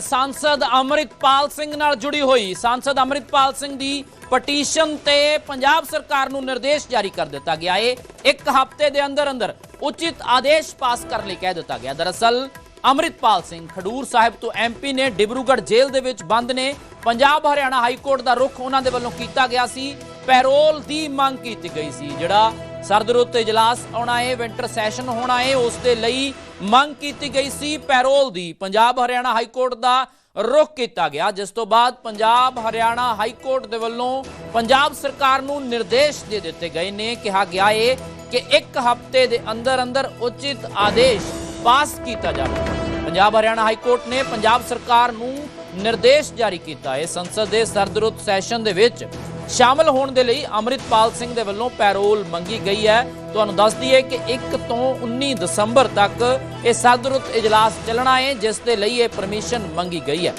ਸਾਂਸਦ ਅਮਰਿਤਪਾਲ ਸਿੰਘ ਨਾਲ ਜੁੜੀ ਹੋਈ ਸਾਂਸਦ ਅਮਰਿਤਪਾਲ ਸਿੰਘ ਦੀ ਪਟੀਸ਼ਨ ਤੇ ਪੰਜਾਬ ਸਰਕਾਰ ਨੂੰ ਨਿਰਦੇਸ਼ ਜਾਰੀ ਕਰ ਦਿੱਤਾ ਗਿਆ ਹੈ ਇੱਕ ਹਫ਼ਤੇ ਦੇ ਅੰਦਰ ਅੰਦਰ ਉਚਿਤ ਆਦੇਸ਼ ਪਾਸ ਕਰਨ ਲਈ ਕਹਿ ਦਿੱਤਾ ਗਿਆ ਦਰਅਸਲ ਅਮਰਿਤਪਾਲ ਸਿੰਘ ਖਡੂਰ ਸਾਹਿਬ ਤੋਂ ਐਮਪੀ ਨੇ ਡਿਬਰੂਗੜ੍ਹ ਜੇਲ੍ਹ ਦੇ ਵਿੱਚ ਬੰਦ ਨੇ ਪੰਜਾਬ ਹਰਿਆਣਾ ਹਾਈ ਕੋਰਟ ਦਾ ਰੁਖ ਉਹਨਾਂ ਦੇ ਵੱਲੋਂ ਕੀਤਾ ਗਿਆ ਸੀ ਪੈਰੋਲ ਦੀ ਮੰਗ ਕੀਤੀ ਗਈ ਸੀ ਜਿਹੜਾ ਸਰਦ ਰੁੱਤ ਇਜਲਾਸ ਆਉਣਾ ਹੈ ਵਿੰਟਰ ਸੈਸ਼ਨ ਹੋਣਾ ਹੈ ਉਸ ਦੇ ਲਈ ਮੰਗ ਕੀਤੀ ਗਈ ਸੀ, ਪੈਰੋਲ ਦੀ। ਪੰਜਾਬ ਹਰਿਆਣਾ ਹਾਈ ਕੋਰਟ ਦਾ ਰੁਖ ਕੀਤਾ ਗਿਆ। ਜਿਸ ਤੋਂ ਬਾਅਦ ਪੰਜਾਬ ਹਰਿਆਣਾ ਹਾਈ ਕੋਰਟ ਦੇ ਵੱਲੋਂ ਪੰਜਾਬ ਸਰਕਾਰ ਨੂੰ ਨਿਰਦੇਸ਼ ਦੇ ਦਿੱਤੇ ਗਏ ਨੇ। ਕਿਹਾ ਗਿਆ ਏ ਕਿ ਇੱਕ ਹਫ਼ਤੇ ਦੇ ਅੰਦਰ ਅੰਦਰ ਉਚਿਤ ਆਦੇਸ਼ ਪਾਸ ਕੀਤਾ ਜਾਵੇ। ਪੰਜਾਬ ਹਰਿਆਣਾ ਹਾਈ ਕੋਰਟ ਨੇ ਪੰਜਾਬ ਸਰਕਾਰ ਨੂੰ ਨਿਰਦੇਸ਼ ਜਾਰੀ ਕੀਤਾ। ਹੈ ਸੰਸਦ ਦੇ ਸਰਦ ਰੁੱਤ ਸੈਸ਼ਨ ਦੇ ਵਿੱਚ ਸ਼ਾਮਲ ਹੋਣ ਦੇ ਲਈ ਅਮਰਿਤਪਾਲ ਸਿੰਘ ਦੇ ਵੱਲੋਂ ਪੈਰੋਲ ਮੰਗੀ ਗਈ ਹੈ। ਤੁਹਾਨੂੰ ਦੱਸ ਦਈਏ ਕਿ 1 ਤੋਂ 19 ਦਸੰਬਰ ਤੱਕ ਇਹ ਸਰਦਰੁੱਤ ਇਜਲਾਸ ਚੱਲਣਾ ਹੈ, ਜਿਸ ਦੇ ਲਈ ਇਹ ਪਰਮਿਸ਼ਨ ਮੰਗੀ ਗਈ ਹੈ।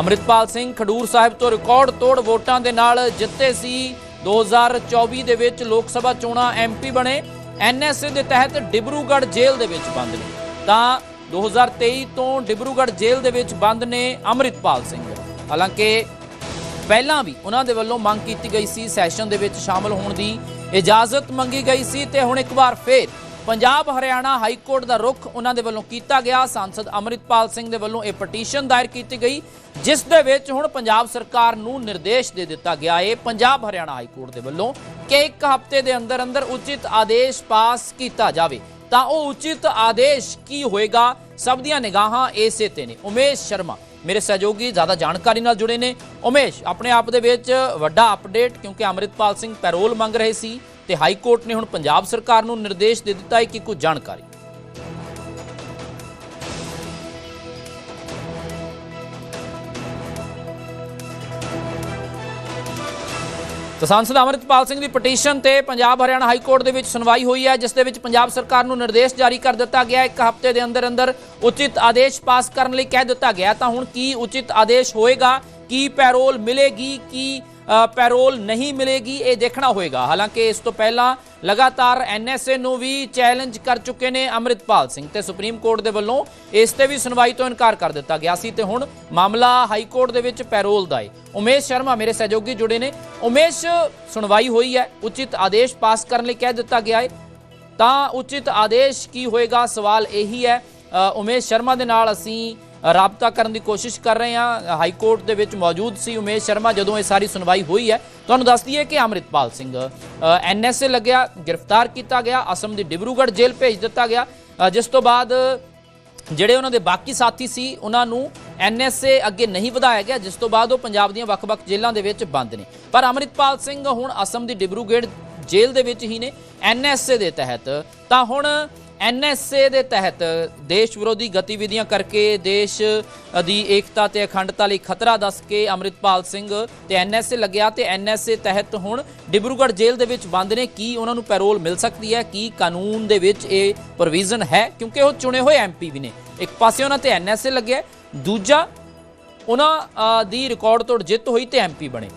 ਅਮਰਿਤਪਾਲ ਸਿੰਘ ਖਡੂਰ ਸਾਹਿਬ ਤੋਂ ਰਿਕਾਰਡ ਤੋੜ ਵੋਟਾਂ ਦੇ ਨਾਲ ਜਿੱਤੇ ਸੀ। 2024 ਦੇ ਵਿੱਚ ਲੋਕ ਸਭਾ ਚੋਣਾਂ ਐਮਪੀ ਬਣੇ। ਐਨਐਸਏ ਦੇ ਤਹਿਤ ਡਿਬਰੂਗੜ੍ਹ ਜੇਲ੍ਹ ਦੇ ਵਿੱਚ ਬੰਦ ਨੇ। ਤਾਂ 2023 ਤੋਂ ਡਿਬਰੂਗੜ੍ਹ ਜੇਲ੍ਹ ਦੇ ਵਿੱਚ ਬੰਦ ਨੇ ਅਮਰਿਤਪਾਲ ਸਿੰਘ। ਹਾਲਾਂਕਿ ਪਹਿਲਾਂ ਵੀ ਉਹਨਾਂ ਦੇ ਵੱਲੋਂ ਮੰਗ ਕੀਤੀ ਗਈ ਸੀ ਸੈਸ਼ਨ ਦੇ ਵਿੱਚ ਸ਼ਾਮਲ ਹੋਣ ਦੀ। ਇਜਾਜ਼ਤ ਮੰਗੀ ਗਈ ਸੀ ਤੇ ਹੁਣ ਇੱਕ ਵਾਰ ਫੇਰ ਪੰਜਾਬ ਹਰਿਆਣਾ ਹਾਈ ਕੋਰਟ ਦਾ ਰੁਖ ਉਹਨਾਂ ਦੇ ਵੱਲੋਂ ਕੀਤਾ ਗਿਆ। ਸਾਂਸਦ ਅਮਰਿਤਪਾਲ ਸਿੰਘ ਦੇ ਵੱਲੋਂ ਇਹ ਪਟੀਸ਼ਨ ਦਾਇਰ ਕੀਤੀ ਗਈ, ਜਿਸ ਦੇ ਵਿੱਚ ਹੁਣ ਪੰਜਾਬ ਸਰਕਾਰ ਨੂੰ ਨਿਰਦੇਸ਼ ਦੇ ਦਿੱਤਾ ਗਿਆ ਹੈ ਪੰਜਾਬ ਹਰਿਆਣਾ ਹਾਈ ਕੋਰਟ ਦੇ ਵੱਲੋਂ ਕਿ ਇੱਕ ਹਫ਼ਤੇ ਦੇ ਅੰਦਰ ਅੰਦਰ ਉਚਿਤ ਆਦੇਸ਼ ਪਾਸ ਕੀਤਾ ਜਾਵੇ। ਤਾਂ ਉਹ ਉਚਿਤ ਆਦੇਸ਼ ਕੀ ਹੋਏਗਾ? ਸਭ ਦੀਆਂ ਨਿਗਾਹਾਂ ਇਸੇ ਤੇ ਨੇ। ਉਮੇਸ਼ ਸ਼ਰਮਾ, ਮੇਰੇ ਸਹਿਯੋਗੀ, ਜ਼ਿਆਦਾ ਜਾਣਕਾਰੀ ਨਾਲ ਜੁੜੇ ਨੇ। ਉਮੇਸ਼, ਆਪਣੇ ਆਪ ਦੇ ਵਿੱਚ ਵੱਡਾ ਅਪਡੇਟ ਕਿਉਂਕਿ ਅਮਰਿਤਪਾਲ ਸਿੰਘ ਪੈਰੋਲ ਮੰਗ ਰਹੇ ਸੀ ਤੇ ਹਾਈ ਕੋਰਟ ਨੇ ਹੁਣ ਪੰਜਾਬ ਸਰਕਾਰ ਨੂੰ ਨਿਰਦੇਸ਼ ਦੇ ਦਿੱਤਾ ਹੈ ਕਿ ਕੁਝ ਜਾਣਕਾਰੀ। ਤਾਂ ਸਾਂਸਦ ਅਮਰਿਤਪਾਲ ਸਿੰਘ ਦੀ ਪਟੀਸ਼ਨ ਤੇ ਪੰਜਾਬ ਹਰਿਆਣਾ ਹਾਈ ਕੋਰਟ ਦੇ ਵਿੱਚ ਸੁਣਵਾਈ ਹੋਈ ਹੈ, ਜਿਸ ਦੇ ਵਿੱਚ ਪੰਜਾਬ ਸਰਕਾਰ ਨੂੰ ਨਿਰਦੇਸ਼ ਜਾਰੀ ਕਰ ਦਿੱਤਾ ਗਿਆ ਇੱਕ ਹਫ਼ਤੇ ਦੇ ਅੰਦਰ ਅੰਦਰ ਉਚਿਤ ਆਦੇਸ਼ ਪਾਸ ਕਰਨ ਲਈ ਕਹਿ ਦਿੱਤਾ ਗਿਆ ਤਾਂ ਹੁਣ ਕੀ ਉਚਿਤ ਆਦੇਸ਼ ਹੋਏਗਾ? ਕੀ ਪੈਰੋਲ ਮਿਲੇਗੀ? ਕੀ ਪੈਰੋਲ ਨਹੀਂ ਮਿਲੇਗੀ, ਇਹ ਦੇਖਣਾ ਹੋਏਗਾ। ਹਾਲਾਂਕਿ ਇਸ ਤੋਂ ਪਹਿਲਾਂ ਲਗਾਤਾਰ ਐਨਐਸਏ ਨੂੰ ਵੀ ਚੈਲੰਜ ਕਰ ਚੁੱਕੇ ਨੇ ਅਮਰਿਤਪਾਲ ਸਿੰਘ ਤੇ ਸੁਪਰੀਮ ਕੋਰਟ ਦੇ ਵੱਲੋਂ ਇਸ ਤੇ ਵੀ ਸੁਣਵਾਈ ਤੋਂ ਇਨਕਾਰ ਕਰ ਦਿੱਤਾ ਗਿਆ ਸੀ ਤੇ ਹੁਣ ਮਾਮਲਾ ਹਾਈ ਕੋਰਟ ਦੇ ਵਿੱਚ ਪੈਰੋਲ ਦਾ ਹੈ ਉਮੇਸ਼ ਸ਼ਰਮਾ ਮੇਰੇ ਸਹਿਯੋਗੀ ਜੁੜੇ ਨੇ। ਉਮੇਸ਼, ਸੁਣਵਾਈ ਹੋਈ ਹੈ। ਉਚਿਤ ਆਦੇਸ਼ ਪਾਸ ਕਰਨ ਲਈ ਕਹਿ ਦਿੱਤਾ ਗਿਆ ਹੈ ਤਾਂ ਉਚਿਤ ਆਦੇਸ਼ ਕੀ ਹੋਏਗਾ? ਸਵਾਲ ਇਹੀ ਹੈ। ਉਮੇਸ਼ ਸ਼ਰਮਾ ਦੇ ਨਾਲ ਅਸੀਂ ਰਾਬਤਾ ਕਰਨ ਦੀ ਕੋਸ਼ਿਸ਼ ਕਰ ਰਹੇ ਹਾਂ। ਹਾਈ ਕੋਰਟ ਦੇ ਵਿੱਚ ਮੌਜੂਦ ਸੀ ਉਮੇਸ਼ ਸ਼ਰਮਾ, ਜਦੋਂ ਇਹ ਸਾਰੀ ਸੁਣਵਾਈ ਹੋਈ ਹੈ। ਤੁਹਾਨੂੰ ਦੱਸ ਦਈਏ ਕਿ ਅਮਰਿਤਪਾਲ ਸਿੰਘ ਐਨਐਸਏ ਲੱਗਿਆ, ਗ੍ਰਿਫਤਾਰ ਕੀਤਾ ਗਿਆ, ਅਸਮ ਦੀ ਡਿਬਰੂਗੜ੍ਹ ਜੇਲ੍ਹ ਭੇਜ ਦਿੱਤਾ ਗਿਆ। ਜਿਸ ਤੋਂ ਬਾਅਦ ਜਿਹੜੇ ਉਹਨਾਂ ਦੇ ਬਾਕੀ ਸਾਥੀ ਸੀ, ਉਹਨਾਂ ਨੂੰ ਐਨਐਸਏ ਅੱਗੇ ਨਹੀਂ ਵਧਾਇਆ ਗਿਆ, ਜਿਸ ਤੋਂ ਬਾਅਦ ਉਹ ਪੰਜਾਬ ਦੀਆਂ ਵੱਖ-ਵੱਖ ਜੇਲ੍ਹਾਂ ਦੇ ਵਿੱਚ ਬੰਦ ਨੇ। ਪਰ ਅਮਰਿਤਪਾਲ ਸਿੰਘ ਹੁਣ ਅਸਮ ਦੀ ਡਿਬਰੂਗੜ੍ਹ ਜੇਲ੍ਹ ਦੇ ਵਿੱਚ ਹੀ ਨੇ, ਐਨਐਸਏ ਦੇ ਤਹਿਤ। ਤਾਂ ਹੁਣ ਐਨਐਸਏ ਦੇ ਤਹਿਤ ਦੇਸ਼ ਵਿਰੋਧੀ ਗਤੀਵਿਧੀਆਂ ਕਰਕੇ ਦੇਸ਼ ਦੀ ਏਕਤਾ ਤੇ ਅਖੰਡਤਾ ਲਈ ਖਤਰਾ ਦੱਸ ਕੇ ਅਮਰਿਤਪਾਲ ਸਿੰਘ ਤੇ ਐਨਐਸਏ ਲੱਗਿਆ ਤੇ ਐਨਐਸਏ ਤਹਿਤ ਹੁਣ ਡਿਬਰੂਗੜ੍ਹ ਜੇਲ੍ਹ ਦੇ ਵਿੱਚ ਬੰਦ ਨੇ ਕੀ ਉਹਨਾਂ ਨੂੰ ਪੈਰੋਲ ਮਿਲ ਸਕਦੀ ਹੈ, ਕੀ ਕਾਨੂੰਨ ਦੇ ਵਿੱਚ ਇਹ ਪ੍ਰੋਵੀਜ਼ਨ ਹੈ? ਕਿਉਂਕਿ ਉਹ ਚੁਣੇ ਹੋਏ ਐਮਪੀ ਵੀ ਨੇ। ਇੱਕ ਪਾਸੇ ਉਹਨਾਂ ਤੇ ਐਨਐਸਏ ਲੱਗਿਆ, ਦੂਜਾ ਉਹਨਾਂ ਦੀ ਰਿਕਾਰਡ ਤੋੜ ਜਿੱਤ ਹੋਈ ਤੇ ਐਮਪੀ ਬਣੇ।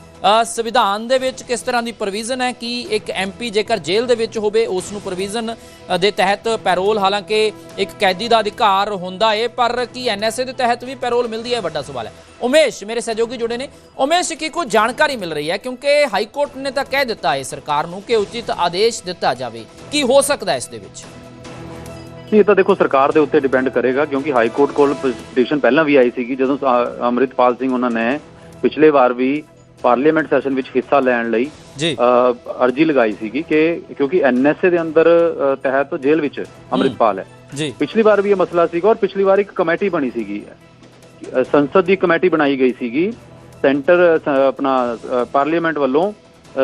ਸੰਵਿਧਾਨ ਦੇ ਵਿੱਚ ਕਿਸ ਤਰ੍ਹਾਂ ਦੀ ਪ੍ਰੋਵੀਜ਼ਨ ਹੈ? ਕਿ ਇੱਕ ਐਮਪੀ ਜੇਕਰ ਜੇਲ੍ਹ ਦੇ ਵਿੱਚ ਹੋਵੇ, ਉਸ ਨੂੰ ਪ੍ਰੋਵੀਜ਼ਨ ਦੇ ਤਹਿਤ ਪੈਰੋਲ ਹਾਲਾਂਕਿ ਇੱਕ ਕੈਦੀ ਦਾ ਅਧਿਕਾਰ ਹੁੰਦਾ ਹੈ ਪਰ ਕੀ ਐਨਐਸਏ ਦੇ ਤਹਿਤ ਵੀ ਪੈਰੋਲ ਮਿਲਦੀ ਹੈ? ਵੱਡਾ ਸਵਾਲ ਹੈ। ਉਮੇਸ਼, ਮੇਰੇ ਸਹਿਯੋਗੀ ਜੁੜੇ ਨੇ। ਉਮੇਸ਼, ਕੀ ਕੋਈ ਜਾਣਕਾਰੀ ਮਿਲ ਰਹੀ ਹੈ? ਕਿਉਂਕਿ ਹਾਈ ਕੋਰਟ ਨੇ ਤਾਂ ਕਹਿ ਦਿੱਤਾ ਹੈ ਸਰਕਾਰ ਨੂੰ ਕਿ ਉਚਿਤ ਆਦੇਸ਼ ਦਿੱਤਾ ਜਾਵੇ। ਕੀ ਹੋ ਸਕਦਾ ਹੈ ਇਸ ਦੇ ਵਿੱਚ? ਇਹ ਤਾਂ ਦੇਖੋ, ਸਰਕਾਰ ਦੇ ਉੱਤੇ ਡਿਪੈਂਡ ਕਰੇਗਾ, ਕਿਉਂਕਿ ਹਾਈ ਕੋਰਟ ਕੋਲ ਪਟੀਸ਼ਨ ਪਹਿਲਾਂ ਵੀ ਆਈ ਸੀਗੀ, ਜਦੋਂ ਅ- ਅੰਮ੍ਰਿਤਪਾਲ ਸਿੰਘ ਉਹਨਾਂ ਨੇ ਪਿਛਲੇ ਵਾਰ ਵੀ ਪਾਰਲੀਮੈਂਟ ਸੈਸ਼ਨ ਵਿੱਚ ਹਿੱਸਾ ਲੈਣ ਲਈ ਜੀ। ਅਰਜੀ ਲਗਾਈ ਸੀਗੀ ਕਿ ਕਿਉਂਕਿ ਐਨਐਸਏ ਦੇ ਅੰਦਰ ਤਹਿਤ ਜੇਲ੍ਹ ਵਿੱਚ ਅੰਮ੍ਰਿਤਪਾਲ ਹੈ। ਜੀ। ਪਿਛਲੀ ਵਾਰ ਵੀ ਇਹ ਮਸਲਾ ਸੀਗਾ ਔਰ ਪਿਛਲੀ ਵਾਰ ਇੱਕ ਕਮੇਟੀ ਬਣੀ ਸੀਗੀ। ਸੰਸਦ ਦੀ ਕਮੇਟੀ ਬਣਾਈ ਗਈ ਸੀਗੀ। ਸੈਂਟਰ ਆਪਣਾ ਪਾਰਲੀਮੈਂਟ ਵੱਲੋਂ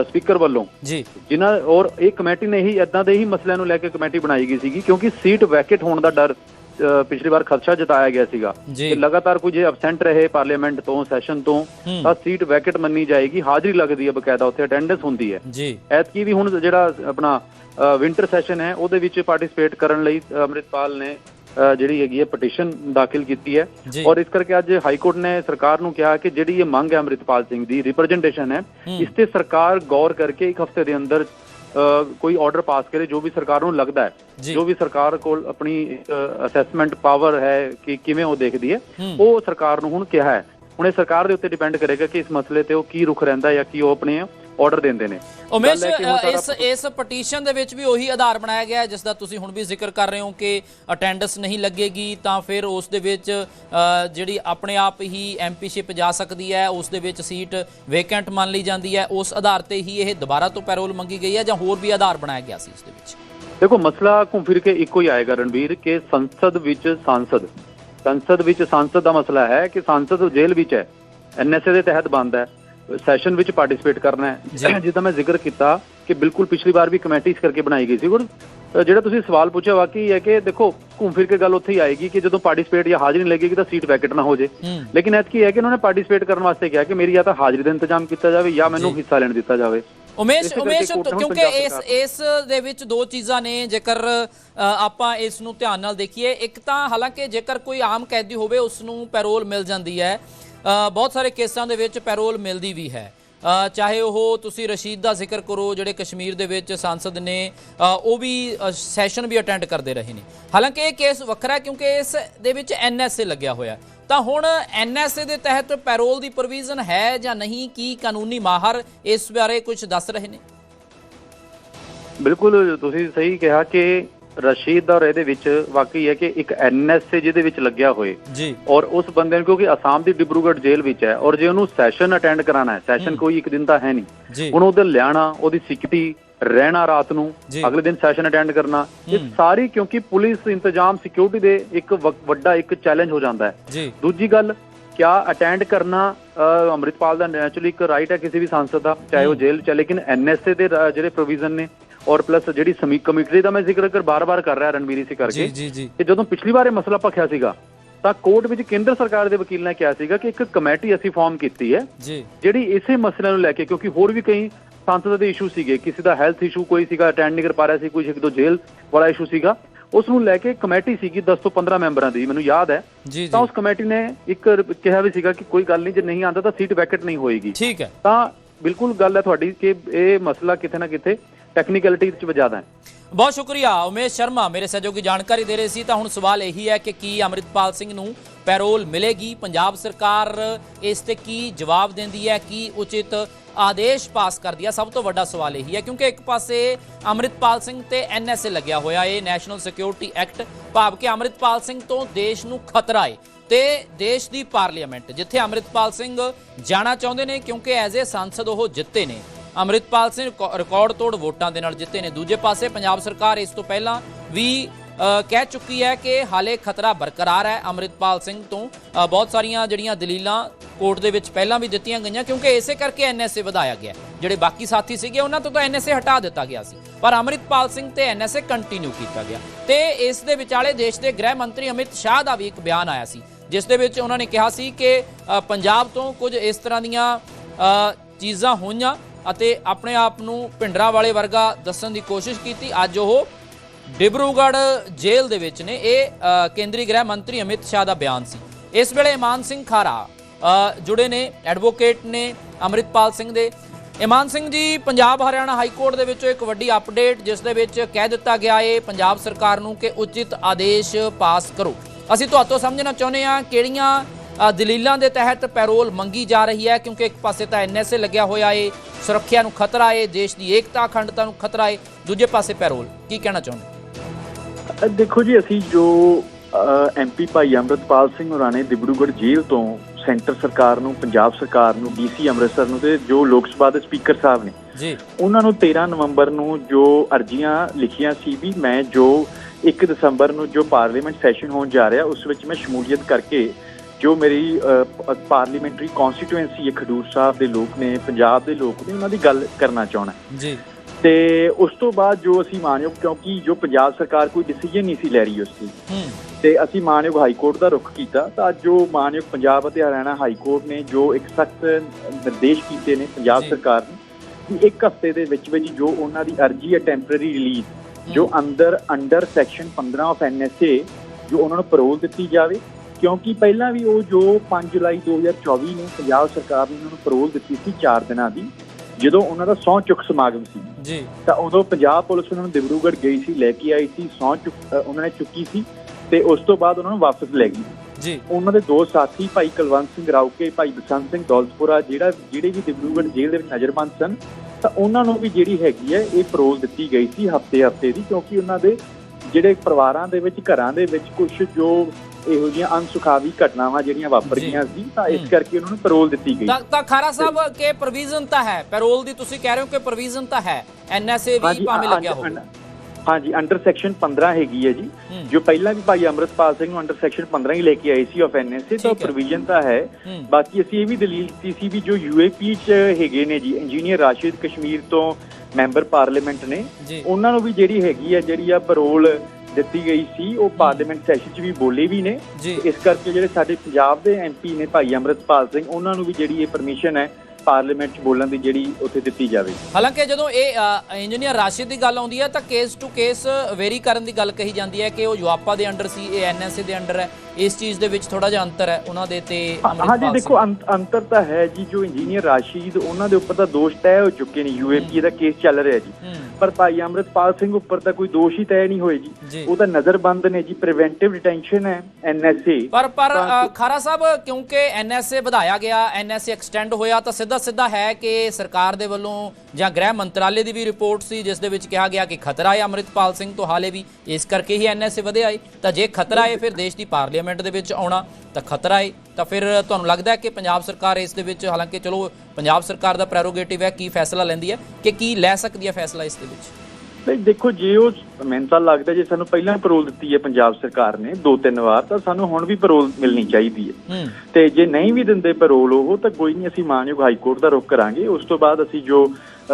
ਸਪੀਕਰ ਵੱਲੋਂ। ਜੀ। ਜਿਨ੍ਹਾਂ ਔਰ ਇਹ ਕਮੇਟੀ ਨੇ ਹੀ ਇਦਾਂ ਦੇ ਹੀ ਮਸਲਿਆਂ ਨੂੰ ਲੈ ਕੇ ਕਮੇਟੀ ਬਣਾਈ ਗਈ ਸੀਗੀ ਕਿਉਂਕਿ ਸੀਟ ਵੈਕੇਟ ਹੋਣ ਦਾ ਡਰ ਪਿਛਲੀ ਵਾਰ ਖਦਸ਼ਾ ਜਤਾਇਆ ਗਿਆ ਸੀਗਾ। ਕਿ ਲਗਾਤਾਰ ਕੋਈ ਜੇ ਅਬਸੈਂਟ ਰਹੇ ਪਾਰਲੀਮੈਂਟ ਤੋਂ ਸੈਸ਼ਨ ਤੋਂ। ਤਾਂ ਸੀਟ ਵੈਕੇਟ ਮੰਨੀ ਜਾਏਗੀ ਹਾਜ਼ਰੀ ਲੱਗਦੀ ਹੈ ਬਕਾਇਦਾ ਉੱਥੇ ਅਟੈਂਡੈਂਸ ਹੁੰਦੀ ਹੈ ਐਤਕੀ ਵੀ ਹੁਣ ਜਿਹੜਾ ਆਪਣਾ ਵਿੰਟਰ ਸੈਸ਼ਨ ਹੈ ਉਹਦੇ ਵਿੱਚ ਪਾਰਟਿਸਿਪੇਟ ਕਰਨ ਲਈ ਅੰਮ੍ਰਿਤਪਾਲ ਨੇ ਜਿਹੜੀ ਹੈਗੀ ਹੈ ਪਟੀਸ਼ਨ ਦਾਖਲ ਕੀਤੀ ਹੈ। ਔਰ ਇਸ ਕਰਕੇ ਅੱਜ ਹਾਈ ਕੋਰਟ ਨੇ ਸਰਕਾਰ ਨੂੰ ਕਿਹਾ ਕਿ ਜਿਹੜੀ ਇਹ ਮੰਗ ਹੈ ਅੰਮ੍ਰਿਤਪਾਲ ਸਿੰਘ ਦੀ ਰਿਪਰੈਜ਼ੈਂਟੇਸ਼ਨ ਹੈ। ਇਸ ਤੇ ਸਰਕਾਰ ਗੌਰ ਕਰਕੇ ਇੱਕ ਹਫ਼ਤੇ ਦੇ ਅੰਦਰ ਕੋਈ ਆਰਡਰ ਪਾਸ ਕਰੇ ਜੋ ਵੀ ਸਰਕਾਰ ਨੂੰ ਲੱਗਦਾ ਹੈ ਜੀ। ਜੋ ਵੀ ਸਰਕਾਰ ਕੋਲ ਆਪਣੀ ਅਸੈਸਮੈਂਟ ਪਾਵਰ ਹੈ ਕਿ ਕਿਵੇਂ ਉਹ ਦੇਖਦੀ ਹੈ। ਉਹ ਸਰਕਾਰ ਨੂੰ ਹੁਣ ਕਿਹਾ ਹੈ ਹੁਣ ਇਹ ਸਰਕਾਰ ਦੇ ਉੱਤੇ ਡਿਪੈਂਡ ਕਰੇਗਾ ਕਿ ਇਸ ਮਸਲੇ ਤੇ ਉਹ ਕੀ ਰੁਖ ਰਹਿੰਦਾ ਜਾਂ ਕੀ ਉਹ ਆਪਣੇ ਆਰਡਰ ਦਿੰਦੇ ਨੇ ਉਮੇਸ਼ ਇਸ ਇਸ ਪਟੀਸ਼ਨ ਦੇ ਵਿੱਚ ਵੀ ਉਹੀ ਆਧਾਰ ਬਣਾਇਆ ਗਿਆ ਜਿਸ ਦਾ ਤੁਸੀਂ ਹੁਣ ਵੀ ਜ਼ਿਕਰ ਕਰ ਰਹੇ ਹੋ ਕਿ ਅਟੈਂਡੈਂਸ ਨਹੀਂ ਲੱਗੇਗੀ ਤਾਂ ਫਿਰ ਉਸ ਦੇ ਵਿੱਚ ਜਿਹੜੀ ਆਪਣੇ ਆਪ ਹੀ ਐਮਪੀਸ਼ਿਪ ਜਾ ਸਕਦੀ ਹੈ ਉਸ ਦੇ ਵਿੱਚ ਸੀਟ ਵੇਕੈਂਟ ਮੰਨ ਲਈ ਜਾਂਦੀ ਹੈ ਉਸ ਆਧਾਰ ਤੇ ਹੀ ਇਹ ਦੁਬਾਰਾ ਤੋਂ ਪੈਰੋਲ ਮੰਗੀ ਗਈ ਹੈ ਜਾਂ ਹੋਰ ਵੀ ਆਧਾਰ ਬਣਾਇਆ ਗਿਆ ਸੀ ਇਸ ਦੇ ਵਿੱਚ ਦੇਖੋ ਮਸਲਾ ਘੁੰਮ ਫਿਰ ਕੇ ਇੱਕੋ ਹੀ ਆਏਗਾ ਰਣਵੀਰ ਕਿ ਸੰਸਦ ਵਿੱਚ ਸਾਂਸਦ। ਸੰਸਦ ਵਿੱਚ ਸਾਂਸਦ ਦਾ ਮਸਲਾ ਹੈ ਕਿ ਸਾਂਸਦ ਜੇਲ੍ਹ ਵਿੱਚ ਹੈ। ਐਨਐਸਏ ਦੇ ਤਹਿਤ ਬੰਦ ਹੈ। ਸੈਸ਼ਨ ਵਿੱਚ ਪਾਰਟਿਸਿਪੇਟ ਕਰਨਾ। ਹੈ। ਜਿੱਦਾਂ ਮੈਂ ਜ਼ਿਕਰ ਕੀਤਾ ਕਿ ਬਿਲਕੁਲ ਪਿਛਲੀ ਵਾਰ ਵੀ ਕਮੇਟੀ ਇਸ ਕਰਕੇ ਬਣਾਈ ਗਈ ਸੀ। ਔਰ ਜਿਹੜਾ ਤੁਸੀਂ ਸਵਾਲ ਪੁੱਛਿਆ ਵਾਕਈ ਹੈ ਕਿ ਦੇਖੋ ਘੁੰਮ ਫਿਰ ਕੇ ਗੱਲ ਉੱਥੇ ਹੀ ਆਏਗੀ ਕਿ ਜਦੋਂ ਪਾਰਟਿਸਿਪੇਟ ਜਾਂ ਹਾਜ਼ਰੀ ਲੱਗੇਗੀ ਤਾਂ ਸੀਟ ਵੈਕਟ ਨਾ ਹੋ ਜੇ। ਲੇਕਿਨ ਐਤਕੀ ਹੈ ਕਿ ਉਹਨਾਂ ਨੇ ਪਾਰਟਿਸਿਪੇਟ ਕਰਨ ਵਾਸਤੇ ਕਿਹਾ ਕਿ ਮੇਰੀ ਜਾਂ ਤਾਂ ਹਾਜ਼ਰੀ ਦਾ ਇੰਤਜ਼ਾਮ ਕੀਤਾ ਜਾਵੇ ਜਾਂ ਮੈਨੂੰ। ਹਿੱਸਾ ਲੈਣ ਦਿੱਤਾ ਜਾਵੇ। ਉਮੇਸ਼ ਉਮੇਸ਼ ਕਿਉਂਕਿ ਇਸ ਇਸ ਦੇ ਵਿੱਚ ਦੋ ਚੀਜ਼ਾਂ ਨੇ ਜੇਕਰ ਆਪਾਂ ਇਸ ਨੂੰ ਧਿਆਨ ਨਾਲ ਦੇਖੀਏ ਇੱਕ ਤਾਂ ਹਾਲਾਂਕਿ ਜੇਕਰ ਕੋਈ ਆਮ ਕੈਦੀ ਹੋਵੇ ਉਸ ਨੂੰ ਪੈਰੋਲ ਮਿਲ ਜਾਂਦੀ ਹੈ। ਬਹੁਤ ਸਾਰੇ ਕੇਸਾਂ ਦੇ ਵਿੱਚ ਪੈਰੋਲ ਮਿਲਦੀ ਵੀ ਹੈ। ਚਾਹੇ ਉਹ ਤੁਸੀਂ ਰਸ਼ੀਦ ਦਾ ਜ਼ਿਕਰ ਕਰੋ ਜਿਹੜੇ ਕਸ਼ਮੀਰ ਦੇ ਵਿੱਚ ਸੰਸਦ ਨੇ ਉਹ ਵੀ ਸੈਸ਼ਨ ਵੀ ਅਟੈਂਡ ਕਰਦੇ ਰਹੇ ਨੇ। ਹਾਲਾਂਕਿ ਇਹ ਕੇਸ ਵੱਖਰਾ ਕਿਉਂਕਿ ਇਸ ਦੇ ਵਿੱਚ ਐਨਐਸਏ ਲੱਗਿਆ ਹੋਇਆ ਹੈ। ਤਾਂ ਹੁਣ ਐਨਐਸਏ ਦੇ ਤਹਿਤ ਪੈਰੋਲ ਦੀ ਪ੍ਰੋਵੀਜ਼ਨ ਹੈ ਜਾਂ ਨਹੀਂ ਕੀ ਕਾਨੂੰਨੀ ਮਾਹਰ ਇਸ ਬਾਰੇ ਕੁਝ ਦੱਸ ਰਹੇ ਨੇ? ਬਿਲਕੁਲ ਤੁਸੀਂ ਸਹੀ ਕਿਹਾ ਕਿ ਰਸ਼ੀਦ ਔਰ ਇਹਦੇ ਵਿੱਚ ਵਾਕਈ ਹੈ ਕਿ ਇੱਕ ਐਨਐਸਏ ਜਿਹਦੇ ਵਿੱਚ ਲੱਗਿਆ ਹੋਏ। ਜੀ। ਔਰ ਉਸ ਬੰਦੇ ਨੂੰ ਕਿਉਂਕਿ ਅਸਾਮ ਦੀ ਡਿਬਰੂਗੜ੍ਹ ਜੇਲ੍ਹ ਵਿੱਚ ਹੈ ਔਰ ਜੇ ਉਹਨੂੰ ਸੈਸ਼ਨ ਅਟੈਂਡ ਕਰਾਣਾ ਹੈ ਸੈਸ਼ਨ ਕੋਈ ਇੱਕ ਦਿਨ ਦਾ ਹੈ ਨਹੀਂ। ਹੁਣ ਉਹਦੇ ਲਿਆਣਾ ਉਹਦੀ ਸਿਕਿਉਰਿਟੀ ਰਹਿਣਾ ਰਾਤ ਨੂੰ। ਅਗਲੇ ਦਿਨ ਸੈਸ਼ਨ ਅਟੈਂਡ ਕਰਨਾ ਇਹ। ਸਾਰੀ ਕਿਉਂਕਿ ਪੁਲਿਸ ਇੰਤਜ਼ਾਮ ਸਿਕਿਉਰਿਟੀ ਦੇ ਇੱਕ ਵੱਡਾ ਇੱਕ ਚੈਲੰਜ ਹੋ ਜਾਂਦਾ ਹੈ ਦੂਜੀ ਗੱਲ ਕਿਆ ਅਟੈਂਡ ਕਰਨਾ ਅੰਮ੍ਰਿਤਪਾਲ ਦਾ ਨੈਚੁਰਲੀ ਇੱਕ ਰਾਈਟ ਹੈ ਕਿਸੇ ਵੀ ਸੰਸਦ ਦਾ ਚਾਹੇ ਉਹ। ਜੇਲ੍ਹ ਚ ਲੇਕਿਨ ਐਨਐਸਏ ਦੇ ਜਿਹੜੇ ਪ੍ਰੋਵੀਜ਼ਨ ਨੇ ਔਰ ਪਲੱਸ ਜਿਹੜੀ ਸਮੀ ਕਮੇਟੀ ਦਾ ਮੈਂ ਜ਼ਿਕਰ ਕਰ ਬਾਰ-ਬਾਰ ਕਰ ਰਿਹਾ ਰਣਵੀਰ ਜੀ ਕਰਕੇ ਕਿ ਜਦੋਂ ਪਿਛਲੀ ਵਾਰ ਇਹ ਮਸਲਾ ਭਖਿਆ ਸੀਗਾ ਤਾਂ ਕੋਰਟ ਵਿੱਚ ਕੇਂਦਰ ਸਰਕਾਰ ਦੇ ਵਕੀਲ ਨੇ ਕਿਹਾ ਸੀਗਾ ਕਿ ਇੱਕ ਕਮੇਟੀ ਅਸੀਂ ਫਾਰਮ ਕੀਤੀ ਹੈ ਜਿਹੜੀ ਇਸੇ ਮਸਲੇ ਨੂੰ ਲੈ ਕੇ ਕਿਉਂਕਿ ਹੋਰ ਵੀ ਕਈ ਸੰਸਦ ਦੇ ਇਸ਼ੂ ਸੀਗੇ। ਕਿਸੇ ਦਾ ਹੈਲਥ ਇਸ਼ੂ ਕੋਈ ਸੀਗਾ ਅਟੈਂਡ ਨਹੀਂ ਕਰ ਪਾ ਰਿਹਾ ਸੀ ਕੋਈ ਇੱਕ ਦੋ ਜੇਲ੍ਹ ਵਾਲਾ ਇਸ਼ੂ ਸੀਗਾ। ਉਸ ਨੂੰ ਲੈ ਕੇ ਕਮੇਟੀ ਸੀਗੀ 10 ਤੋਂ 15 ਮੈਂਬਰਾਂ ਦੀ ਮੈਨੂੰ ਯਾਦ ਹੈ। ਤਾਂ ਉਸ ਕਮੇਟੀ ਨੇ ਇੱਕ ਕਿਹਾ ਵੀ ਸੀਗਾ ਕਿ ਕੋਈ ਗੱਲ ਨਹੀਂ ਜੇ ਨਹੀਂ ਆਂਦਾ ਤਾਂ ਸੀਟ ਵੈਕਟ ਨਹੀਂ ਹੋਏਗੀ। ਠੀਕ ਹੈ। ਤਾਂ ਬਿਲਕੁਲ ਗੱਲ ਹੈ ਤੁਹਾਡੀ ਕਿ ਇਹ ਮਸਲਾ ਕਿਤੇ ਨਾ ਕਿਤੇ ਟੈਕਨੀਕਲਿਟੀ ਵਿੱਚ ਜ਼ਿਆਦਾ ਹੈ। ਬਹੁਤ ਸ਼ੁਕਰੀਆ ਉਮੇਸ਼ ਸ਼ਰਮਾ। ਮੇਰੇ ਸਹਿਯੋਗੀ ਜਾਣਕਾਰੀ ਦੇ ਰਹੇ ਸੀ ਤਾਂ ਹੁਣ ਸਵਾਲ ਇਹੀ ਹੈ ਕਿ ਕੀ ਅਮਰਿਤਪਾਲ ਸਿੰਘ ਨੂੰ ਪੈਰੋਲ ਮਿਲੇਗੀ? ਪੰਜਾਬ ਸਰਕਾਰ ਇਸ ਤੇ ਕੀ ਜਵਾਬ ਦਿੰਦੀ ਹੈ? ਕੀ ਉਚਿਤ ਆਦੇਸ਼ ਪਾਸ ਕਰਦੀ ਹੈ ਸਭ ਤੋਂ ਵੱਡਾ ਸਵਾਲ ਇਹੀ ਹੈ, ਕਿਉਂਕਿ ਇੱਕ ਪਾਸੇ ਅਮਰਿਤਪਾਲ ਸਿੰਘ ਤੇ ਐਨਐਸਏ ਲੱਗਿਆ ਹੋਇਆ ਹੈ ਨੈਸ਼ਨਲ ਸਿਕਿਉਰਿਟੀ ਐਕਟ ਭਾਵ ਕਿ ਅਮਰਿਤਪਾਲ ਸਿੰਘ ਤੋਂ ਦੇਸ਼ ਨੂੰ ਖਤਰਾ ਹੈ ਤੇ ਦੇਸ਼ ਦੀ ਪਾਰਲੀਮੈਂਟ, ਜਿੱਥੇ ਅਮਰਿਤਪਾਲ ਸਿੰਘ ਜਾਣਾ ਚਾਹੁੰਦੇ ਨੇ, ਕਿਉਂਕਿ ਐਜ਼ ਏ ਸੰਸਦ ਉਹ ਜਿੱਤੇ ਨੇ। ਅਮਰਿਤਪਾਲ ਸਿੰਘ ਰਿਕਾਰਡ ਤੋੜ ਵੋਟਾਂ ਦੇ ਨਾਲ ਜਿੱਤੇ ਨੇ। ਦੂਜੇ ਪਾਸੇ ਪੰਜਾਬ ਸਰਕਾਰ ਇਸ ਤੋਂ ਪਹਿਲਾਂ ਵੀ ਕਹਿ ਚੁੱਕੀ ਹੈ ਕਿ ਹਾਲੇ ਖਤਰਾ ਬਰਕਰਾਰ ਹੈ ਅਮਰਿਤਪਾਲ ਸਿੰਘ ਤੋਂ। ਬਹੁਤ ਸਾਰੀਆਂ ਜਿਹੜੀਆਂ ਦਲੀਲਾਂ ਕੋਰਟ ਦੇ ਵਿੱਚ ਪਹਿਲਾਂ ਵੀ ਦਿੱਤੀਆਂ ਗਈਆਂ, ਕਿਉਂਕਿ ਇਸੇ ਕਰਕੇ ਐਨਐਸਏ ਵਧਾਇਆ ਗਿਆ। ਜਿਹੜੇ ਬਾਕੀ ਸਾਥੀ ਸੀਗੇ, ਉਹਨਾਂ ਤੋਂ ਤਾਂ ਐਨਐਸਏ ਹਟਾ ਦਿੱਤਾ ਗਿਆ ਸੀ। ਪਰ ਅਮਰਿਤਪਾਲ ਸਿੰਘ ਤੇ ਐਨਐਸਏ ਕੰਟੀਨਿਊ ਕੀਤਾ ਗਿਆ। ਤੇ ਇਸ ਦੇ ਵਿਚਾਲੇ ਦੇਸ਼ ਦੇ ਗ੍ਰਹਿ ਮੰਤਰੀ ਅਮਿਤ ਸ਼ਾਹ ਦਾ ਵੀ ਇੱਕ ਬਿਆਨ ਆਇਆ ਸੀ, ਜਿਸ ਦੇ ਵਿੱਚ ਉਹਨਾਂ ਨੇ ਕਿਹਾ ਸੀ ਕਿ ਪੰਜਾਬ ਤੋਂ ਕੁਝ ਇਸ ਤਰ੍ਹਾਂ ਦੀਆਂ ਚੀਜ਼ਾਂ ਹੋਈਆਂ ਅਤੇ ਆਪਣੇ ਆਪ ਨੂੰ ਭਿੰਡਰਾ ਵਾਲੇ ਵਰਗਾ ਦੱਸਣ ਦੀ ਕੋਸ਼ਿਸ਼ ਕੀਤੀ। ਅੱਜ ਉਹ ਡਿਬਰੂਗੜ੍ਹ ਜੇਲ੍ਹ ਦੇ ਵਿੱਚ ਨੇ। ਇਹ ਕੇਂਦਰੀ ਗ੍ਰਹਿ ਮੰਤਰੀ ਅਮਿਤ ਸ਼ਾਹ ਦਾ ਬਿਆਨ ਸੀ। ਇਸ ਵੇਲੇ ਇਮਾਨ ਸਿੰਘ ਖਾਰਾ ਜੁੜੇ ਨੇ, ਐਡਵੋਕੇਟ ਨੇ ਅਮਰਿਤਪਾਲ ਸਿੰਘ ਦੇ। ਇਮਾਨ ਸਿੰਘ ਜੀ, ਪੰਜਾਬ ਹਰਿਆਣਾ ਹਾਈ ਕੋਰਟ ਦੇ ਵਿੱਚੋਂ ਇੱਕ ਵੱਡੀ ਅਪਡੇਟ, ਜਿਸ ਦੇ ਵਿੱਚ ਕਹਿ ਦਿੱਤਾ ਗਿਆ ਏ ਪੰਜਾਬ ਸਰਕਾਰ ਨੂੰ ਕਿ ਉਚਿਤ ਆਦੇਸ਼ ਪਾਸ ਕਰੋ। ਅਸੀਂ ਤੁਹਾਤੋਂ ਸਮਝਣਾ ਚਾਹੁੰਦੇ ਹਾਂ ਕਿਹੜੀਆਂ ਦਲੀਲਾਂ ਦੇ ਤਹਿਤ ਪੈਰੋਲ ਮੰਗੀ ਜਾ ਰਹੀ ਹੈ, ਕਿਉਂਕਿ ਇੱਕ ਪਾਸੇ ਤਾਂ ਐਨਐਸਏ ਲੱਗਿਆ ਹੋਇਆ ਏ, ਸੁਰੱਖਿਆ ਨੂੰ ਖਤਰਾ ਏ, ਦੇਸ਼ ਦੀ ਏਕਤਾ, ਅਖੰਡਤਾ ਨੂੰ ਖਤਰਾ ਏ। ਦੂਜੇ ਪਾਸੇ ਪੈਰੋਲ, ਕੀ ਕਹਿਣਾ ਚਾਹੁੰਦੇ ਦੇਖੋ ਜੀ ਅਸੀਂ ਜੋ ਐਮਪੀ ਭਾਈ ਅੰਮ੍ਰਿਤਪਾਲ ਸਿੰਘ ਹੋਰਾਂ ਨੇ ਦਿਬੜੂਗੜ੍ਹ ਜੇਲ੍ਹ ਤੋਂ ਸੈਂਟਰ ਸਰਕਾਰ ਨੂੰ ਪੰਜਾਬ ਸਰਕਾਰ ਨੂੰ ਡੀਸੀ ਅੰਮ੍ਰਿਤਸਰ ਨੂੰ ਤੇ ਜੋ ਲੋਕ ਸਭਾ ਦੇ ਸਪੀਕਰ ਸਾਹਿਬ ਨੇ ਜੀ। ਉਹਨਾਂ ਨੂੰ 13 ਨਵੰਬਰ ਨੂੰ ਜੋ ਅਰਜ਼ੀਆਂ ਲਿਖੀਆਂ ਸੀ ਵੀ ਮੈਂ ਜੋ 1 ਦਸੰਬਰ ਨੂੰ ਜੋ ਪਾਰਲੀਮੈਂਟ ਸੈਸ਼ਨ ਹੋਣ ਜਾ ਰਿਹਾ ਉਸ ਵਿੱਚ ਮੈਂ ਸ਼ਮੂਲੀਅਤ ਕਰਕੇ ਜੋ ਮੇਰੀ ਪਾਰਲੀਮੈਂਟਰੀ ਕਨਸਟੀਟੂਐਂਸੀ ਹੈ ਖਡੂਰ ਸਾਹਿਬ ਦੇ ਲੋਕ ਨੇ ਪੰਜਾਬ ਦੇ ਲੋਕ ਨੇ ਉਹਨਾਂ ਦੀ ਗੱਲ ਕਰਨਾ ਚਾਹਣਾ ਜੀ। ਤੇ ਉਸ ਤੋਂ ਬਾਅਦ ਜੋ ਅਸੀਂ ਮਾਨਯੋਗ ਕਿਉਂਕਿ ਜੋ ਪੰਜਾਬ ਸਰਕਾਰ ਕੋਈ ਡਿਸੀਜਨ ਨਹੀਂ ਸੀ ਲੈ ਰਹੀ ਉਸ ਦੀ ਹੂੰ ਤੇ ਅਸੀਂ ਮਾਨਯੋਗ ਹਾਈ ਕੋਰਟ ਦਾ ਰੁਖ ਕੀਤਾ ਤਾਂ ਅੱਜ ਜੋ ਮਾਨਯੋਗ ਪੰਜਾਬ ਅਤੇ ਹਰਿਆਣਾ ਹਾਈ ਕੋਰਟ ਨੇ ਜੋ ਇੱਕ ਸਖਤ ਨਿਰਦੇਸ਼ ਕੀਤੇ ਨੇ ਪੰਜਾਬ। ਸਰਕਾਰ ਨੂੰ ਕਿ ਇੱਕ ਹਫ਼ਤੇ ਦੇ ਵਿੱਚ ਵਿੱਚ ਜੋ ਉਹਨਾਂ ਦੀ ਅਰਜੀ ਹੈ ਟੈਂਪਰੇਰੀ ਰਿਲੀਜ਼ ਜੋ ਅੰਦਰ ਅੰਡਰ ਸੈਕਸ਼ਨ 15 ਆਫ ਐਨਐਸਏ ਜੋ ਉਹਨਾਂ ਨੂੰ ਪਰੋਲ ਦਿੱਤੀ ਜਾਵੇ ਕਿਉਂਕਿ ਪਹਿਲਾਂ ਵੀ ਉਹ ਜੋ 5 ਜੁਲਾਈ 2024 ਨੂੰ ਪੰਜਾਬ ਸਰਕਾਰ ਨੇ ਉਹਨਾਂ ਨੂੰ ਪਰੋਲ ਦਿੱਤੀ ਸੀ 4 ਦਿਨਾਂ ਦੀ ਜਦੋਂ ਉਹਨਾਂ ਦਾ ਸਹੁੰ ਚੁੱਕ ਸਮਾਗਮ ਸੀ ਜੀ। ਤਾਂ ਉਦੋਂ ਪੰਜਾਬ ਪੁਲਿਸ ਉਹਨਾਂ ਨੂੰ ਦਿਬਰੂਗੜ੍ਹ ਗਈ ਸੀ ਲੈ ਕੇ ਆਈ ਸੀ ਸਹੁੰ ਚੁੱਕ ਉਹਨਾਂ ਨੇ ਚੁੱਕੀ ਸੀ ਤੇ ਉਸ ਤੋਂ ਬਾਅਦ ਉਹਨਾਂ ਨੂੰ ਵਾਪਸ ਲੈ ਗਈ। ਜੀ। ਉਹਨਾਂ ਦੇ ਦੋ ਸਾਥੀ ਭਾਈ ਕੁਲਵੰਤ ਸਿੰਘ ਰਾਉਕੇ ਭਾਈ ਬਸੰਤ ਸਿੰਘ ਦੌਲਤਪੁਰਾ ਜਿਹੜਾ ਜਿਹੜੇ ਵੀ ਦਿਬਰੂਗੜ੍ਹ ਜੇਲ੍ਹ ਦੇ ਵਿੱਚ ਨਜ਼ਰਬੰਦ ਸਨ ਤਾਂ ਉਹਨਾਂ ਨੂੰ ਵੀ ਜਿਹੜੀ ਹੈਗੀ ਹੈ ਇਹ ਪਰੋਲ ਦਿੱਤੀ ਗਈ ਸੀ ਹਫ਼ਤੇ ਹਫ਼ਤੇ ਦੀ ਕਿਉਂਕਿ ਉਹਨਾਂ ਦੇ ਜਿਹੜੇ ਪਰਿਵਾਰਾਂ ਦੇ ਵਿੱਚ ਘਰਾਂ ਦੇ ਵਿੱਚ ਕੁਝ ਜੋ ਇਹੋ ਜਿਹੀਆਂ ਅਨਸੁਖਾਵੀ ਘਟਨਾਵਾਂ ਜਿਹੜੀਆਂ ਵਾਪਰ। ਗਈਆਂ ਸੀ ਤਾਂ ਇਸ। ਕਰਕੇ ਉਹਨਾਂ ਨੂੰ ਪਰੋਲ ਦਿੱਤੀ ਗਈ ਤਾਂ ਖਾਰਾ ਸਾਹਿਬ ਕਿ ਪ੍ਰੋਵੀਜ਼ਨ ਤਾਂ ਹੈ ਪੈਰੋਲ ਦੀ ਤੁਸੀਂ ਕਹਿ ਰਹੇ ਹੋ ਕਿ ਪ੍ਰੋਵੀਜ਼ਨ ਤਾਂ ਹੈ ਐਨਐਸਏ ਵੀ ਭਾਵੇਂ ਲੱਗਿਆ ਹੋਵੇ ਹਾਂਜੀ ਅੰਡਰ ਸੈਕਸ਼ਨ 15 ਹੈਗੀ ਹੈ ਜੀ। ਜੋ ਪਹਿਲਾਂ ਵੀ ਭਾਈ ਅਮਰਤਪਾਲ ਸਿੰਘ ਨੂੰ ਅੰਡਰ ਸੈਕਸ਼ਨ 15 ਹੀ ਲੈ ਕੇ ਆਏ ਸੀ ਆਫ ਐਨਐਸਏ ਤਾਂ। ਪ੍ਰੋਵੀਜ਼ਨ ਤਾਂ ਹੈ। ਬਾਕੀ ਅਸੀਂ ਇਹ ਵੀ ਦਲੀਲ ਕੀਤੀ ਸੀ ਵੀ ਜੋ ਯੂਏਪੀ ਚ ਹੈਗੇ ਨੇ ਜੀ ਇੰਜੀਨੀਅਰ ਰਾਸ਼ਿਦ ਕਸ਼ਮੀਰ ਤੋਂ ਮੈਂਬਰ ਪਾਰਲੀਮੈਂਟ ਨੇ ਉਹਨਾਂ ਨੂੰ ਵੀ ਜਿਹੜੀ ਹੈਗੀ ਹੈ ਜਿਹੜੀ ਆ ਪਰੋਲ ਦਿੱਤੀ ਗਈ ਸੀ ਉਹ ਪਾਰਲੀਮੈਂਟ ਸੈਸ਼ਨ 'ਚ ਵੀ ਬੋਲੇ ਵੀ ਨੇ। ਇਸ ਕਰਕੇ ਜਿਹੜੇ ਸਾਡੇ ਪੰਜਾਬ ਦੇ ਐਮਪੀ ਨੇ ਭਾਈ ਅਮਰਤਪਾਲ ਸਿੰਘ ਉਹਨਾਂ ਨੂੰ ਵੀ ਜਿਹੜੀ ਇਹ ਪਰਮਿਸ਼ਨ ਹੈ ਪਾਰਲੀਮੈਂਟ 'ਚ ਬੋਲਣ ਦੀ ਜਿਹੜੀ ਉੱਥੇ ਦਿੱਤੀ ਜਾਵੇ। ਹਾਲਾਂਕਿ ਜਦੋਂ ਇਹ ਇੰਜੀਨੀਅਰ ਰਾਸ਼ਿਦ ਦੀ ਗੱਲ ਆਉਂਦੀ ਹੈ ਤਾਂ ਕੇਸ ਟੂ ਕੇਸ ਵੇਰੀ ਕਰਨ ਦੀ ਗੱਲ ਕਹੀ ਜਾਂਦੀ ਹੈ ਕਿ ਉਹ ਯੂਆਪਾ ਦੇ ਅੰਡਰ ਸੀ ਇਹ ਐਨਐਸਏ ਦੇ ਅੰਡਰ ਹੈ। ਇਸ ਚੀਜ਼ ਦੇ ਵਿੱਚ ਥੋੜਾ ਜਿਹਾ ਅੰਤਰ ਹੈ ਉਹਨਾਂ ਦੇ ਤੇ ਹਾਂਜੀ ਦੇਖੋ ਅੰਤਰ ਤਾਂ ਹੈ ਜੀ ਜੋ ਇੰਜੀਨੀਅਰ ਰਾਸ਼ੀਦ ਉਹਨਾਂ ਦੇ ਉੱਪਰ ਤਾਂ ਦੋਸ਼ ਤੈਅ ਹੋ ਚੁੱਕੇ ਨੇ ਯੂਏਪੀ ਦਾ ਕੇਸ ਚੱਲ ਰਿਹਾ ਜੀ। ਪਰ ਭਾਈ ਅਮਰਤਪਾਲ ਸਿੰਘ ਉੱਪਰ ਤਾਂ ਕੋਈ ਦੋਸ਼ ਹੀ ਤੈਅ ਨਹੀਂ ਹੋਏ ਜੀ। ਉਹ ਤਾਂ ਨਜ਼ਰਬੰਦ ਨੇ ਜੀ ਪ੍ਰੀਵੈਂਟਿਵ ਡਿਟੈਂਸ਼ਨ ਹੈ ਐਨਐਸਏ ਪਰ ਪਰ ਖਾਰਾ ਸਾਹਿਬ ਕਿਉਂਕਿ ਐਨਐਸਏ ਵਧਾਇਆ ਗਿਆ ਐਨਐਸਏ ਐਕਸਟੈਂਡ ਹੋਇਆ ਤਾਂ ਸਿੱਧਾ ਸਿੱਧਾ ਹੈ ਕਿ ਸਰਕਾਰ ਦੇ ਵੱਲੋਂ ਜਾਂ ਗ੍ਰਹਿ ਮੰਤਰਾਲੇ ਦੀ ਵੀ ਰਿਪੋਰਟ ਸੀ ਜਿਸ ਦੇ ਵਿੱਚ ਕਿਹਾ ਗਿਆ ਕਿ ਖਤਰਾ ਹੈ ਅਮਰਿਤਪਾਲ ਸਿੰਘ ਤੋਂ ਹਾਲੇ ਵੀ। ਇਸ ਕਰਕੇ ਹੀ ਐਨਐਸਏ ਵਧਿਆ ਹੈ ਤਾਂ ਜੇ ਖਤਰਾ ਹੈ ਫਿਰ ਦੇਸ਼ ਦੀ ਪਾਰਲੀਮੈਂਟ ਦੇ ਵਿੱਚ ਆਉਣਾ ਤਾਂ ਖਤਰਾ ਹੈ ਤਾਂ ਫਿਰ ਤੁਹਾਨੂੰ ਲੱਗਦਾ ਹੈ ਕਿ ਪੰਜਾਬ ਸਰਕਾਰ ਇਸ ਦੇ ਵਿੱਚ, ਹਾਲਾਂਕਿ ਚਲੋ, ਪੰਜਾਬ ਸਰਕਾਰ ਦਾ ਪ੍ਰੈਰੋਗੇਟਿਵ ਹੈ, ਕੀ ਫੈਸਲਾ ਲੈਂਦੀ ਹੈ, ਕਿ ਕੀ ਲੈ ਸਕਦੀ ਹੈ ਫੈਸਲਾ ਇਸ ਦੇ ਵਿੱਚ? ਨਹੀਂ ਦੇਖੋ ਜੇ ਉਹ ਮੈਨੂੰ ਤਾਂ ਲੱਗਦਾ ਜੇ ਸਾਨੂੰ ਪਹਿਲਾਂ ਪਰੋਲ ਦਿੱਤੀ ਹੈ ਪੰਜਾਬ ਸਰਕਾਰ ਨੇ ਦੋ ਤਿੰਨ ਵਾਰ ਤਾਂ ਸਾਨੂੰ ਹੁਣ ਵੀ ਪਰੋਲ ਮਿਲਣੀ ਚਾਹੀਦੀ ਹੈ। ਤੇ ਜੇ ਨਹੀਂ ਵੀ ਦਿੰਦੇ ਪਰੋਲ ਉਹ ਤਾਂ ਕੋਈ ਨਹੀਂ ਅਸੀਂ ਮਾਨਯੋਗ ਹਾਈ ਕੋਰਟ ਦਾ ਰੁਖ ਕਰਾਂਗੇ। ਉਸ ਤੋਂ ਬਾਅਦ ਅਸੀਂ ਜੋ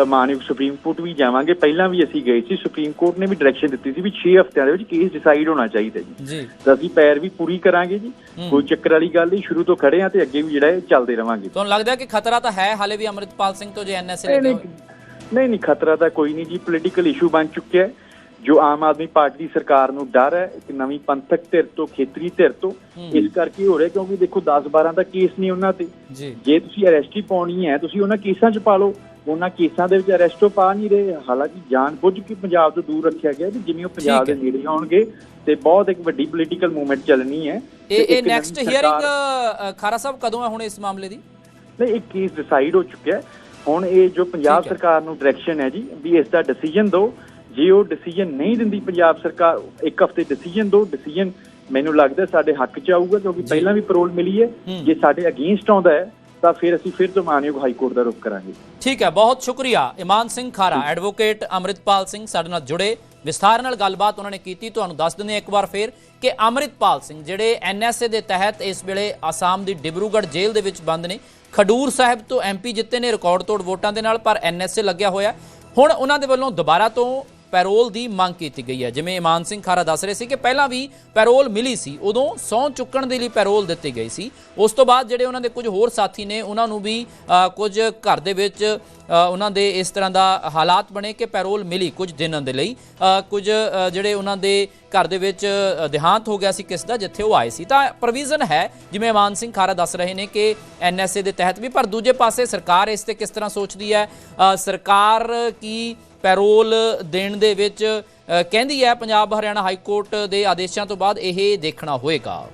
ਮਾਨਯੋਗ ਸੁਪਰੀਮ ਕੋਰਟ ਵੀ ਜਾਵਾਂਗੇ। ਪਹਿਲਾਂ ਵੀ ਅਸੀਂ ਗਏ ਸੀ ਸੁਪਰੀਮ ਕੋਰਟ ਨੇ ਵੀ ਡਾਇਰੈਕਸ਼ਨ ਦਿੱਤੀ ਸੀ ਵੀ 6 ਹਫ਼ਤਿਆਂ ਦੇ ਵਿੱਚ ਕੇਸ ਡਿਸਾਈਡ ਹੋਣਾ ਚਾਹੀਦਾ ਜੀ। ਜੀ। ਤਾਂ ਅਸੀਂ ਪੈਰ ਵੀ ਪੂਰੀ ਕਰਾਂਗੇ ਜੀ। ਕੋਈ ਚੱਕਰ ਵਾਲੀ ਗੱਲ ਨਹੀਂ ਸ਼ੁਰੂ ਤੋਂ ਖੜੇ ਆ ਤੇ ਅੱਗੇ ਵੀ ਜਿਹੜਾ ਇਹ ਚੱਲਦੇ ਰਵਾਂਗੇ। ਤੁਹਾਨੂੰ ਲੱਗਦਾ ਕਿ ਖਤਰਾ ਤਾਂ ਹੈ ਹਾਲੇ ਵੀ ਅਮਰਿਤਪਾਲ ਸਿੰਘ ਤੋਂ ਜੇ ਐਨਐਸਏ ਲੱਗੇ ਨਹੀਂ ਨਹੀਂ ਖਤਰਾ ਤਾਂ ਕੋਈ ਨਹੀਂ ਜੀ। ਪੋਲੀਟੀਕਲ ਇਸ਼ੂ ਬਣ ਚੁੱਕਿਆ ਹੈ। ਜੋ ਆਮ ਆਦਮੀ ਪਾਰਟੀ ਦੀ ਸਰਕਾਰ ਨੂੰ ਡਰ ਹੈ ਇੱਕ ਨਵੀਂ ਪੰਥਕ ਧਿਰ ਤੋਂ ਖੇਤਰੀ ਧਿਰ ਤੋਂ। ਇਸ ਕਰਕੇ ਹੋ ਰਿਹਾ ਕਿਉਂਕਿ ਦੇਖੋ 10 12 ਦਾ ਕੇਸ ਨਹੀਂ ਉਹਨਾਂ ਤੇ। ਜੀ। ਤੁਸੀਂ ਅਰੈਸਟ ਹੀ ਪਾਉਣੀ ਹੈ ਤੁਸੀਂ ਉਹਨਾਂ ਕੇਸਾਂ 'ਚ ਪਾ ਲਓ। ਉਹਨਾਂ ਕੇਸਾਂ ਦੇ ਵਿੱਚ ਅਰੈਸਟੋ ਪਾ ਨਹੀਂ ਰਹੇ। ਹਾਲਾਂਕਿ ਜਾਣ ਬੁੱਝ ਕੇ ਪੰਜਾਬ ਤੋਂ ਦੂਰ ਰੱਖਿਆ ਗਿਆ ਵੀ ਜਿਵੇਂ ਉਹ ਪੰਜਾਬ ਦੇ ਨੇੜੇ ਆਉਣਗੇ ਤੇ ਬਹੁਤ ਇੱਕ ਵੱਡੀ ਪੋਲੀਟੀਕਲ ਮੂਵਮੈਂਟ ਚੱਲਣੀ ਹੈ। ਤੇ ਇਹ ਇਹ ਨੈਕਸਟ ਹੀਅਰਿੰਗ ਖਾਰਾ ਸਾਹਿਬ ਕਦੋਂ ਹੈ ਹੁਣ ਇਸ ਮਾਮਲੇ ਦੀ? ਨਹੀਂ ਇੱਕ ਕੇਸ ਡਿਸਾਈਡ ਹੋ ਚੁੱਕਿਆ ਹੈ। ਹੁਣ ਇਹ ਜੋ ਪੰਜਾਬ। ਸਰਕਾਰ ਨੂੰ ਡਾਇਰੈਕਸ਼ਨ ਹੈ ਜੀ ਵੀ ਇਸ ਦਾ ਡਿਸੀਜਨ ਦਿਓ। ਜੇ ਉਹ ਡਿਸੀਜਨ ਨਹੀਂ ਦਿੰਦੀ ਪੰਜਾਬ ਸਰਕਾਰ ਇੱਕ ਹਫ਼ਤੇ ਡਿਸੀਜਨ ਦਿਓ ਡਿਸੀਜਨ ਮੈਨੂੰ ਲੱਗਦਾ ਸਾਡੇ ਹੱਕ 'ਚ ਆਊਗਾ ਕਿਉਂਕਿ ਪਹਿਲਾਂ ਵੀ ਪਰੋਲ ਮਿਲੀ ਹੈ। ਹੂੰ। ਜੇ ਸਾਡੇ ਅਗੇਂਸਟ ਆਉਂਦਾ ਹੈ ਤਾਂ ਫਿਰ ਅਸੀਂ ਫਿਰ ਤੋਂ ਮਾਨਯੋਗ ਹਾਈ ਕੋਰਟ ਦਾ ਰੁਖ ਕਰਾਂਗੇ। ਠੀਕ ਹੈ ਬਹੁਤ ਸ਼ੁਕਰੀਆ। ਇਮਾਨ ਸਿੰਘ ਖਾਰਾ ਐਡਵੋਕੇਟ ਅਮਰਿਤਪਾਲ ਸਿੰਘ ਸਾਡੇ ਨਾਲ ਜੁੜੇ। ਵਿਸਥਾਰ ਨਾਲ ਗੱਲਬਾਤ ਉਹਨਾਂ ਨੇ ਕੀਤੀ। ਤੁਹਾਨੂੰ ਦੱਸ ਦਿੰਦੇ ਹਾਂ ਇੱਕ ਵਾਰ ਫੇਰ ਕਿ ਅਮਰਿਤਪਾਲ ਸਿੰਘ ਜਿਹੜੇ ਐਨਐਸਏ ਦੇ ਤਹਿਤ ਇਸ ਵੇਲੇ ਆਸਾਮ ਦੀ ਡਿਬਰੂਗੜ੍ਹ ਜੇਲ੍ਹ ਦੇ ਵਿੱਚ ਬੰਦ ਨੇ। ਖਡੂਰ ਸਾਹਿਬ ਤੋਂ ਐਮਪੀ ਜਿੱਤੇ ਨੇ, ਰਿਕਾਰਡ ਤੋੜ ਵੋਟਾਂ ਦੇ ਨਾਲ, ਪਰ ਐਨਐਸਏ ਲੱਗਿਆ ਹੋਇਆ। ਹੁਣ ਉਹਨਾਂ ਦੇ ਵੱਲੋਂ ਦੁਬਾਰਾ ਤੋਂ ਪੈਰੋਲ ਦੀ ਮੰਗ ਕੀਤੀ ਗਈ ਹੈ। ਜਿਵੇਂ ਇਮਾਨ ਸਿੰਘ ਖਾਰਾ ਦੱਸ ਰਹੇ ਸੀ ਕਿ ਪਹਿਲਾਂ ਵੀ ਪੈਰੋਲ ਮਿਲੀ ਸੀ, ਉਦੋਂ ਸਹੁੰ ਚੁੱਕਣ ਦੇ ਲਈ ਪੈਰੋਲ ਦਿੱਤੀ ਗਈ ਸੀ। ਉਸ ਤੋਂ ਬਾਅਦ ਜਿਹੜੇ ਉਹਨਾਂ ਦੇ ਕੁਝ ਹੋਰ ਸਾਥੀ ਨੇ, ਉਹਨਾਂ ਨੂੰ ਵੀ ਕੁਝ ਘਰ ਦੇ ਵਿੱਚ ਉਹਨਾਂ ਦੇ ਇਸ ਤਰ੍ਹਾਂ ਦਾ ਹਾਲਾਤ ਬਣੇ ਕਿ ਪੈਰੋਲ ਮਿਲੀ ਕੁਝ ਦਿਨਾਂ ਦੇ ਲਈ। ਕੁਝ ਜਿਹੜੇ ਉਹਨਾਂ ਦੇ ਘਰ ਦੇ ਵਿੱਚ ਦੇਹਾਂਤ ਹੋ ਗਿਆ ਸੀ ਕਿਸ ਦਾ, ਜਿੱਥੇ ਉਹ ਆਏ ਸੀ। ਤਾਂ ਪ੍ਰੋਵੀਜ਼ਨ ਹੈ, ਜਿਵੇਂ ਇਮਾਨ ਸਿੰਘ ਖਾਰਾ ਦੱਸ ਰਹੇ ਨੇ ਕਿ ਐਨਐਸਏ ਦੇ ਤਹਿਤ ਵੀ, ਪਰ ਦੂਜੇ ਪਾਸੇ ਸਰਕਾਰ ਇਸ ਤੇ ਕਿਸ ਤਰ੍ਹਾਂ ਸੋਚਦੀ ਹੈ? ਸਰਕਾਰ ਕੀ ਪੈਰੋਲ ਦੇਣ ਦੇ ਵਿੱਚ ਕਹਿੰਦੀ ਹੈ, ਪੰਜਾਬ ਹਰਿਆਣਾ ਹਾਈ ਕੋਰਟ ਦੇ ਆਦੇਸ਼ਾਂ ਤੋਂ ਬਾਅਦ ਇਹ ਦੇਖਣਾ ਹੋਏਗਾ।